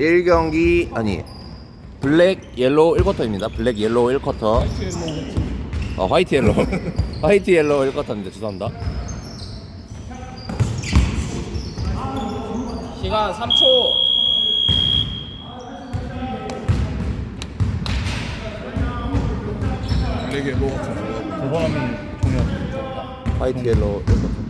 1경기 아니 블랙 옐로우 1쿼터입니다. 블랙 옐로우 1쿼터. 아 화이트 옐로우. 화이트 옐로우 1쿼터입니다. 죄송합니다. 시간 3초. 블랙 옐로우 같은 거. 저 사람이 종혁 화이트 옐로우 1쿼터.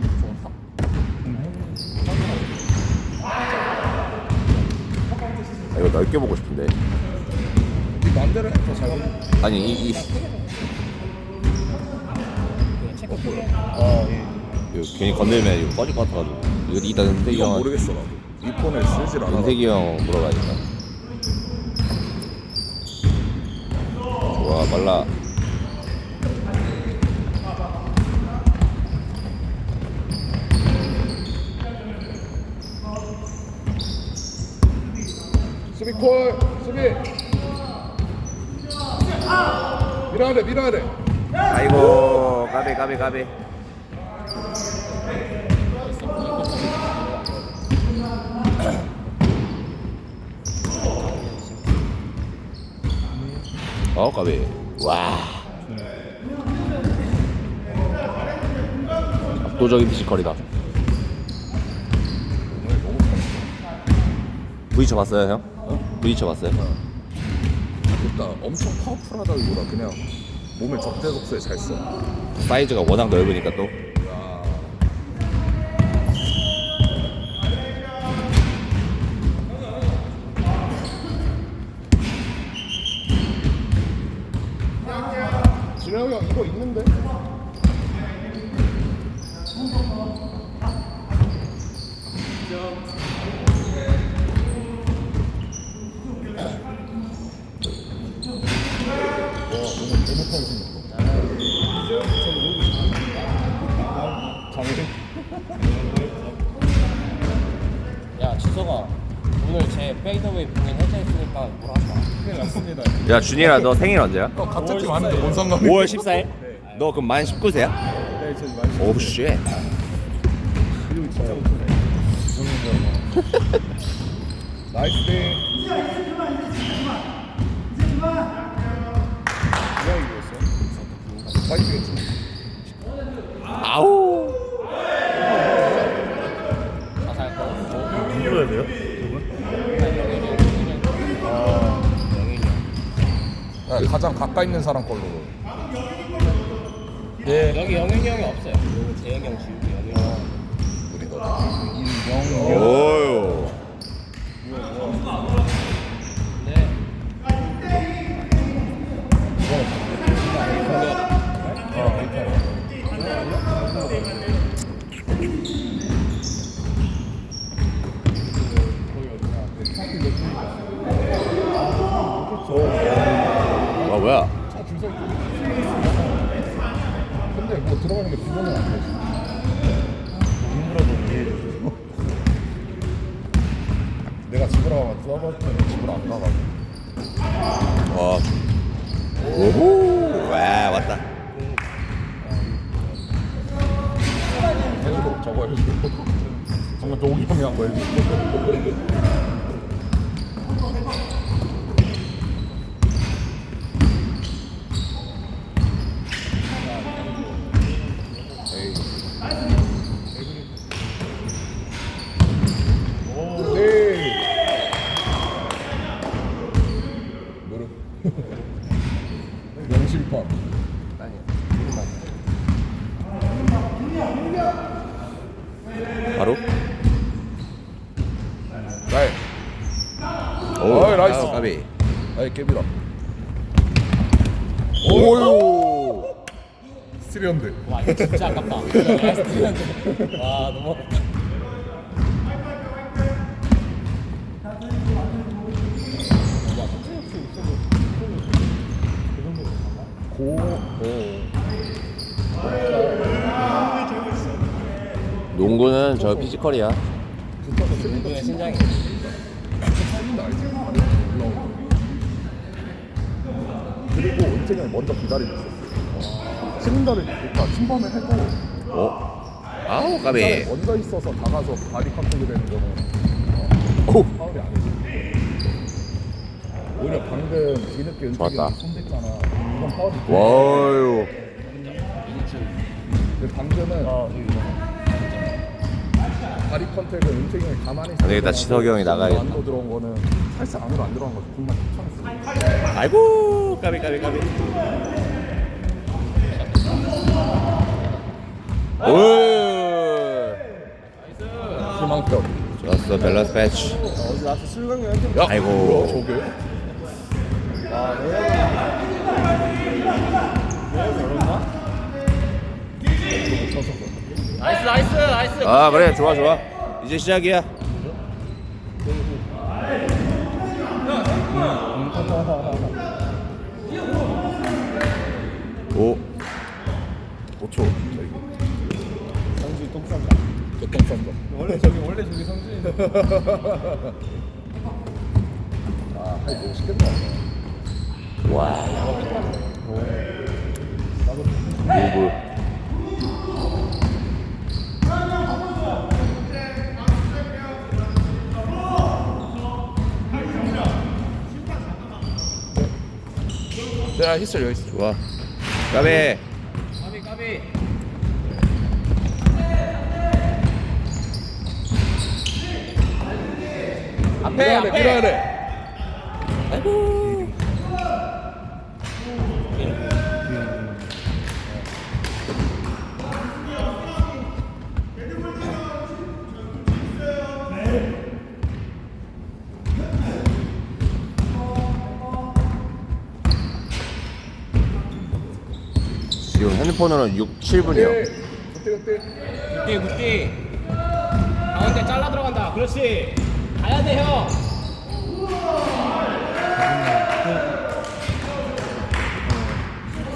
아, 이거 넓게 보고 싶은데. 네 맘대로 해더 잘. 보여. 아니 이, 이아 예. 이거 괜히 건들면 이거 꺼질 것 같아가지고. 이거 이따 은택이 이건 형 모르겠어 나도. 이 폰을 쓰질 않아. 은택이 형 물어봐야겠다. 좋아 말라. 수비 콜. 수비. 밀어야 돼. 밀어야 돼. 아이고 까비 까비 까비. 어 까비. 와. 압도적인 피지컬이다. 부딪혀 봤어요 형? 부딪혀 봤어요? 일단 엄청 파워풀하다기보다 그냥 몸에 적재적소에 잘 써. 사이즈가 워낙 넓으니까 또. 야 지석아 오늘 제 페이더웨이 공연 해제했으니까 뭐라 하지 마. 큰일 났습니다. 야 준이라 너 생일 언제야? 어, 팀 아닌데 뭔 상관이? 5월 14일? 너 그럼 만 19세야? 네, 저 많이 오우 쉣 그리고 진짜 못하네. 나이스 데 누가 이겼어? 파이트겠지. 아우 자살 거. 힘들어야 돼요? 야, 가장 가까이 있는 사람 걸로. 네. 여기 영현이 형이 없어요. 여기 재영이 형 지우기 영현이 형. 우리 너. 인정 오유 네. 아 들어가는 게 비교는 안 되지. 힘들어도 이해해줘 내가 집으로 가면 서버트는 집으로 안 나가. 와 오호 와 왔다 해주고 저거 해주고. 정말 동이 형이 한거 해주고. 에이. 네. 무릎. 명심판. 바로 나이. 오 어이, 나이스. 아우, 까비 나이 깨비다. 오유 스트리언드. 와 이거 진짜 아깝다. 와 너무 아깝다. 고. 농구는 저 피지컬이야 이게 신장이. 그리고 형이 먼저 기다리고 있었어. 슬린더를 그러니까 침범을 해도 어? 아우 그 까비 먼저 있어서 다가서 바디 컨택이 되는 거는 어, 오 파울이 아니지. 오히려 방금 뒤늦게 좋았다. 손댔잖아. 이건 파울이. 와유. 근데 방금은 아 이거 다리 컨택은 은택이 형이 가만히. 안 되겠다, 지석이 형이 나가야겠다. 안으로 들어온 거는 살짝 안으로 안 들어간 거지. 공만 쫓아냈어. 아이고 까비 까비 까비. 오. 그만큼. 좋았어 밸런스 패치. 어디 나한테 술 강요한테 야, 아이고. 뭐야 저게? 나이스 나이스 나이스 아 그래 좋아 좋아. 이제 시작이야. 오. 5초. 저기. 성준이 똥 싼다 개똥 싼다. 원래 저기 원래 저기 성준이 아, 하이 멋있겠다. 와. 무브. 야, 히스를 여기 있어. 좋아. 까비. 까비 까비 앞에 앞에 밀어야 돼. 지금 핸드폰으로는 6, 7분이요. 그때 그때. 굿띠 굿띠 가운데 잘라 들어간다 그렇지 가야 돼형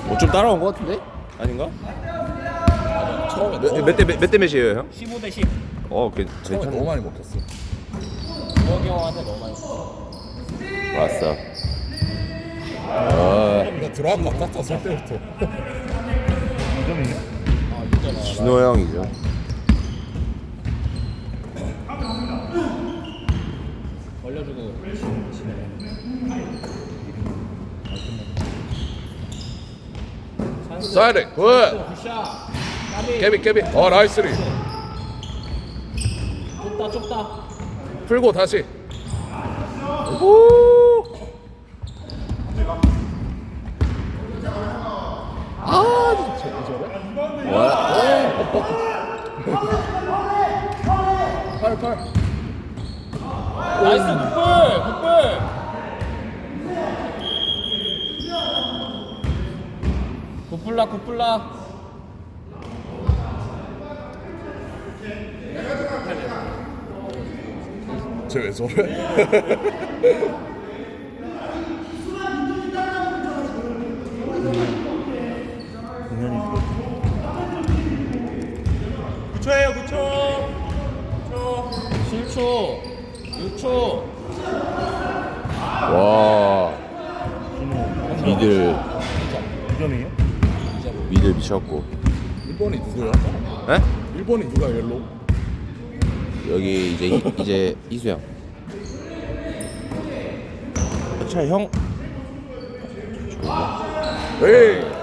뭐좀 따라온 것 같은데? 아닌가? 처음에 몇, 대, 몇, 몇대 몇이에요, 형? 15 대 10 어, 괜- 처음에 괜찮네. 너무 많이 먹혔어. 주혁이 형한테 너무 많이 줬어. 왔어. 어, 나 들어간 것 같았어, 설 때부터. 2점이네 아 있잖아 진호 형이죠. 걸려주고 돼. 굿. 굿샷 까비 깨비, 깨비. 어, 나이스리. 좁다 좁다 풀고 다시. 팔, 팔. 나이스 굿볼 굿볼 굿플라 굿플라. 쟤왜 저래? 공연이 들어 9초에요 9초. 7초 6초. 와, 미들, 2점이에요? 미들 미쳤고. 1번이 누구야? 에? 1번이 누가 옐로우? 여기 이제, 이, 이제 이수영. 차 형. 에이.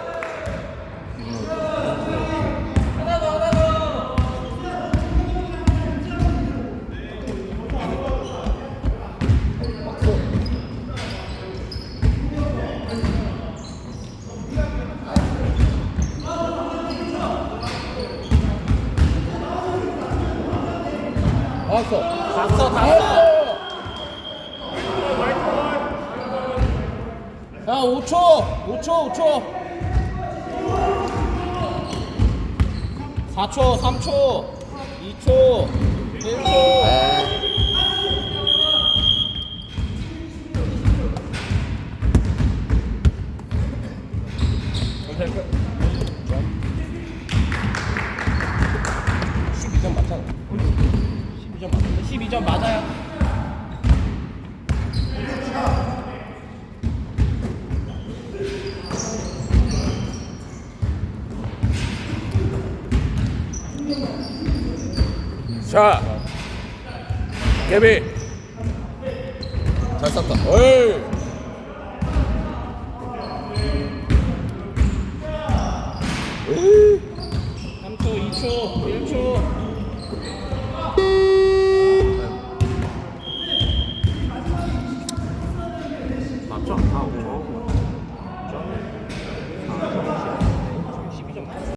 왔어. 갔어 갔어. 야 5초 5초 5초. 4초 3초 2초 1초. 점 12점 맞는데 12점 맞아요. 자, 개비. 잘 쐈다. 어이. 3초, 2초, 1초.